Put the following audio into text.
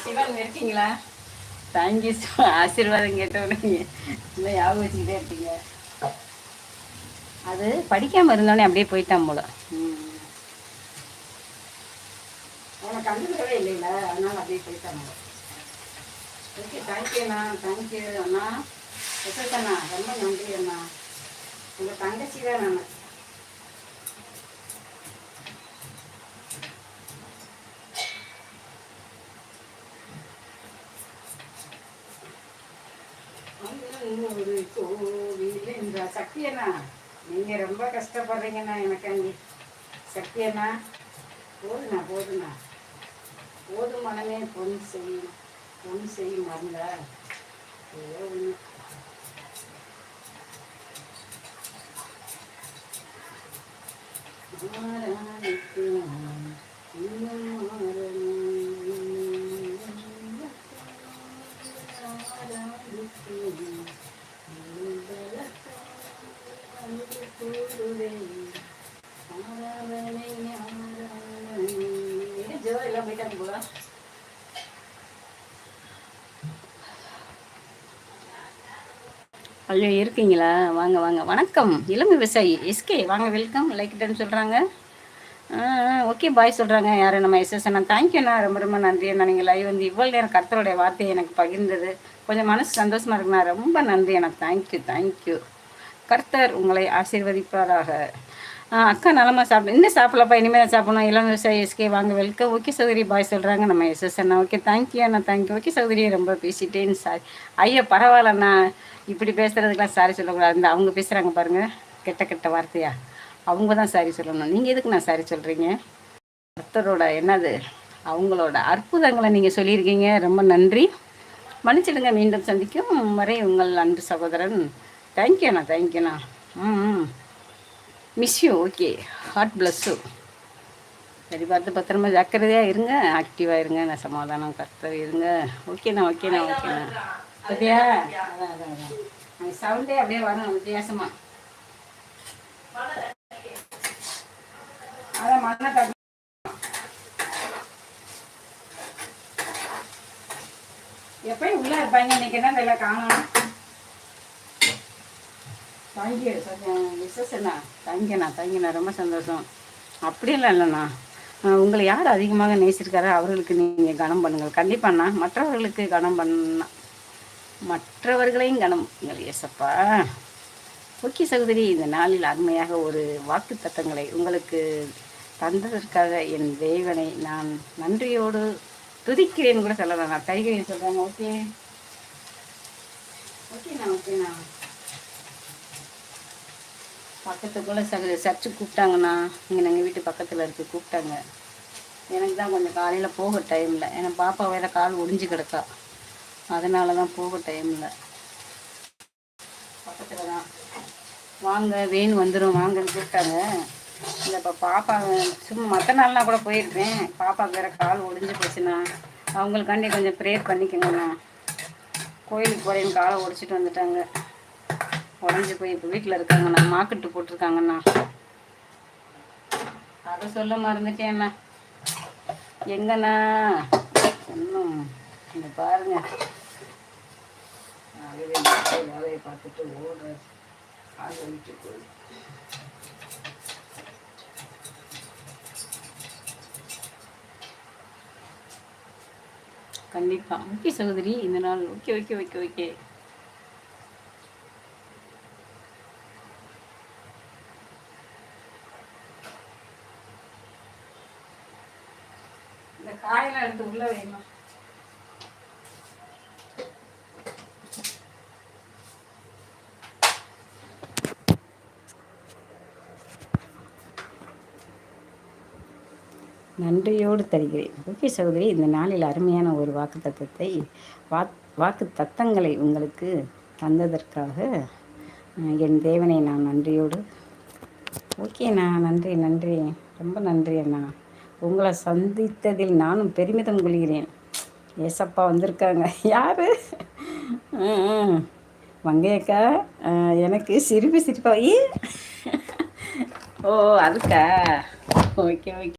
சிவன் இருக்கீங்களா? தேங்க்யூ ஆசீர்வாதம் கேட்டவனே இல்லை ஞாபகம் வச்சுக்கிட்டே இருப்பீங்க அது படிக்காமல் இருந்தோடனே அப்படியே போயிட்டான் போல. அவனை கண்டுக்கவே இல்லைல்ல அதனால அப்படியே போயிட்டான் போல. ஓகே தேங்க்யூண்ணா தேங்க்யூ அண்ணா எஸ்எஸ் அண்ணா. ரொம்ப நன்றி அண்ணா. உங்கள் தங்கச்சி தான் நான். ஒரு கோவில் இந்த சக்தி அண்ணா நீங்க ரொம்ப கஷ்டப்படுறீங்கண்ணா எனக்கு அங்கே. சக்தி அண்ணா போதுண்ணா போதுண்ணா. போதும் மனமே பொன் செய்யும் பொன் செய்யும் மருந்தா ஏதோ ஒன்று ஜோ எல்லாம் போயிட்டாங்க போல ஐயோ இருக்கீங்களா? வாங்க வாங்க. வணக்கம். இளம் விவசாயி. எஸ்கே வாங்க வெல்கம். லைக் டன் சொல்கிறாங்க ஓகே பாய் சொல்கிறாங்க யார் நம்ம எஸ்எஸ் அண்ணா. தேங்க்யூண்ணா ரொம்ப ரொம்ப நன்றி அண்ணா. நீங்கள் லைவ் வந்து இவ்வளோ நேரம் கருத்தருடைய வார்த்தையை எனக்கு பகிர்ந்தது. கொஞ்சம் மனசு சந்தோஷமாக இருக்குண்ணா. ரொம்ப நன்றி அண்ணா. தேங்க்யூ தேங்க்யூ கர்த்தர் உங்களை ஆசீர்வதிப்பாராக. அக்கா நலமாக சாப்பிடு. இன்னும் சாப்பிடலப்பா இனிமேல் தான் சாப்பிடணும். இளம் விவசாயி எஸ்கே வாங்க வெல்கம் ஓகே சௌதரி பாய் சொல்கிறாங்க நம்ம எஸ்எஸ் அண்ணா. ஓகே தேங்க்யூ அண்ணா. தேங்க்யூ ஓகே சௌதரி ரொம்ப பேசிட்டேன்னு சாரி ஐயா பரவாயில்லண்ணா இப்படி பேசுகிறதுக்கெலாம் சாரி சொல்லக்கூடாது. அவங்க பேசுகிறாங்க பாருங்கள் கெட்ட கெட்ட வார்த்தையா? அவங்க தான் சாரி சொல்லணும். நீங்கள் எதுக்கு நான் சாரி சொல்கிறீங்க கர்த்தரோட என்னது? அவங்களோட அற்புதங்களை நீங்கள் சொல்லியிருக்கீங்க. ரொம்ப நன்றி. மன்னிச்சிடுங்க. மீண்டும் சந்திக்கும் வரை உங்கள் அன்பு சகோதரன். தேங்க்யூண்ணா தேங்க்யூண்ணா ம் miss you okay heart plus சரி பார்த்து பத்திரமா ஜாக்கிரதையாக இருங்க. ஆக்டிவாக இருங்க. நான் சமாதானம். கர்த்தர் இருங்க. ஓகேண்ணா ஓகேண்ணா ஓகேண்ணா சரியா அதான் அதான் அதான். சவுண்டே அப்படியே வரணும். வித்தியாசமா. அதை மண்ணை தட்டி. எப்பயும் உள்ள இருப்பாங்க. இன்னைக்கு என்ன தெரியல காணும். தேங்க்யூ விசஸ் அண்ணா தேங்க்யூண்ணா ரொம்ப சந்தோஷம். அப்படிலாம் இல்லைண்ணா. உங்களை யார் அதிகமாக நேசிருக்காரோ அவர்களுக்கு நீங்கள் கனம் பண்ணுங்கள். கண்டிப்பாண்ணா மற்றவர்களுக்கு கனம் பண்ண மற்றவர்களையும் கனம் பண்ணுங்கள் ஏசப்பா ஓகே சகோதரி இந்த நாளில் அருமையாக ஒரு வாக்கு தத்தங்களை உங்களுக்கு தந்ததற்காக என் தேவனை நான் நன்றியோடு துதிக்கிறேன்னு கூட சொல்லலாம். நான் தைகிறேன் சொல்கிறாங்க ஓகே. ஓகேண்ணா ஓகேண்ணா பக்கத்துக்குள்ளே சக சர்ச்சு கூப்பிட்டாங்கண்ணா இங்கே எங்கள் வீட்டு பக்கத்தில் இருக்குது கூப்பிட்டாங்க. எனக்கு தான் கொஞ்சம் காலையில் போக டைம் இல்லை. ஏன்னா பாப்பா வேற கால் ஒடிஞ்சு கிடக்கா. அதனால தான் போக டைம் இல்லை. பக்கத்தில் தான் வாங்க வேன் வந்துடும் வாங்கன்னு கூப்பிட்டாங்க. இல்லை இப்போ பாப்பா சும்மா மற்ற நாள்லாம் கூட போயிருப்பேன். பாப்பாவுக்கு வேற கால் ஒடிஞ்சு போச்சுண்ணா அவங்களுக்காண்டி கொஞ்சம் ப்ரேயர் பண்ணிக்கோங்கண்ணா கோயிலுக்கு போகிறேன்னு காலை ஒடிச்சிட்டு வந்துட்டாங்க. உடஞ்சி போய் இப்போ வீட்டில் இருக்காங்கண்ணா மாக்கெட்டு போட்டிருக்காங்கண்ணா. அதை சொல்ல மறந்துட்டேண்ணா எங்கண்ணா? இன்னும் இந்த பாருங்க. வேலையை பார்த்துட்டு ஓடுற கால் வலிச்சு போய். கண்டிப்பா. ஓகே சகோதரி இந்த நாள் ஓகே ஓகே ஓகே ஓகே. இந்த காயெல்லாம் எடுத்து உள்ள வைமா. நன்றியோடு தருகிறேன். ஓகே சகோதரி இந்த நாளில் அருமையான ஒரு வாக்கு தத்தத்தை வாக்கு தத்தங்களை உங்களுக்கு தந்ததற்காக என் தேவனை நான் நன்றியோடு ஓகேண்ணா நன்றி நன்றி ரொம்ப நன்றி அண்ணா. உங்களை சந்தித்ததில் நானும் பெருமிதம் கொள்கிறேன். ஏசப்பா வந்திருக்காங்க. யார்? ம், மங்கையக்கா எனக்கு சிரிப்பு சிரிப்பா. ஏ? ஓ அதுக்கா? Okay okay.